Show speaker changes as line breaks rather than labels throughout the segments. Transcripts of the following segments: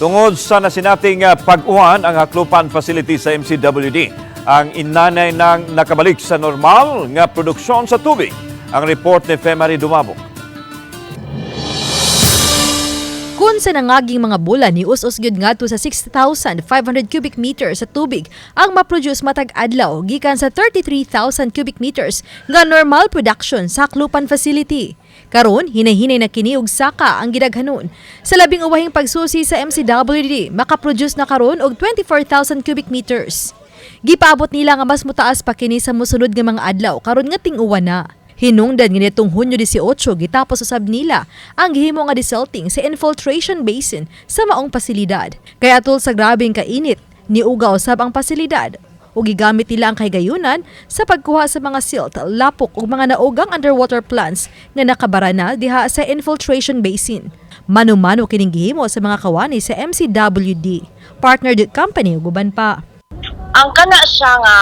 Tungod sa nasinating uh, pag-uwan ang Haklupan Facility sa MCWD, ang inanay ng nakabalik sa normal nga produksyon sa tubig. Ang report ni Femari Dumabok.
Kung sa nangaging mga bulan ni us-us gyud ngadto sa 6,500 cubic meters sa tubig ang maproduce matag adlaw gikan sa 33,000 cubic meters nga normal production sa Aklupan facility. Karon hinahinay na kini og saka ang gidaghanon. Sa labing uwahing pagsusi sa MCWD, makaproduce na karon og 24,000 cubic meters. Gipaabot nila nga mas mutaas pa kini sa mosunod nga mga adlaw karon nga ting-uwan na. Hinungdan nga nitong Hunyo 18 gitapos usab nila ang gihimo nga desalting sa infiltration basin sa maong pasilidad. Kaya atol sa grabing kainit, niugaw sab ang pasilidad ug gigamit nila ang kahigayunan sa pagkuha sa mga silt, lapok ug mga naugang underwater plants nga nakabara na diha sa infiltration basin. Mano-mano kining gihimo sa mga kawani sa MCWD, partnered company ug uban pa.
ang kana siya nga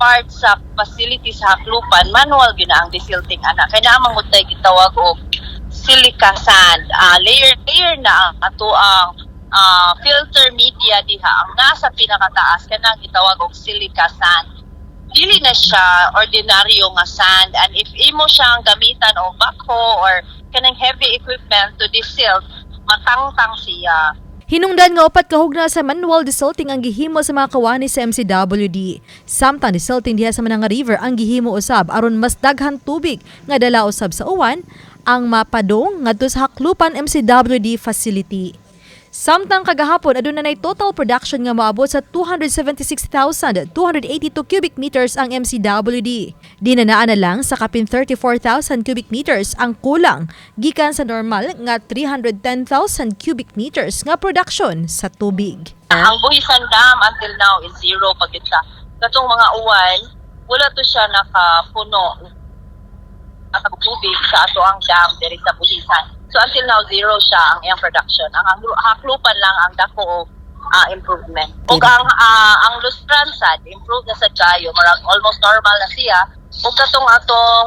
part sa facility sa Haklupan, manual gina ang desilting ana. Kaya naman mo tayo gitawag og silica sand. Ah, layer layer na ang ato ang ah, filter media diha ang nasa pinakataas kanang gitawag og silica sand. Dili na siya ordinaryo nga sand and if imo siyang gamitan o backhoe or kanang heavy equipment to desilt, matangtang siya.
Hinungdan nga upat kahugna sa manual desalting ang gihimo sa mga kawani sa MCWD. Samtang desalting diha sa Mananga River ang gihimo usab aron mas daghan tubig nga dala usab sa uwan ang mapadong ngadto sa Haklupan MCWD facility. Samtang kagahapon aduna nay total production nga moabot sa 276,282 cubic meters ang MCWD. Dinanaan na lang sa kapin 34,000 cubic meters ang kulang gikan sa normal nga 310,000 cubic meters nga production sa tubig.
Ang Buhisan Dam until now is zero pag siya. Katong mga uwan, wala to siya nakapuno at tubig sa ato ang dam diri sa Buhisan. So until now zero siya ang iyang production. Ang haklupan lang ang dako ah, improvement. Ug ang ah, ang Lustran sad improve na sa Chayo, marag almost normal na siya. Ug katong atong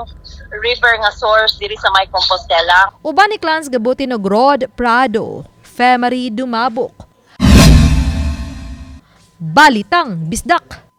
river nga source diri sa May Compostela,
Uban ni Clans gabuti og Rod Prado, Femari Dumabok. Balitang Bisdak.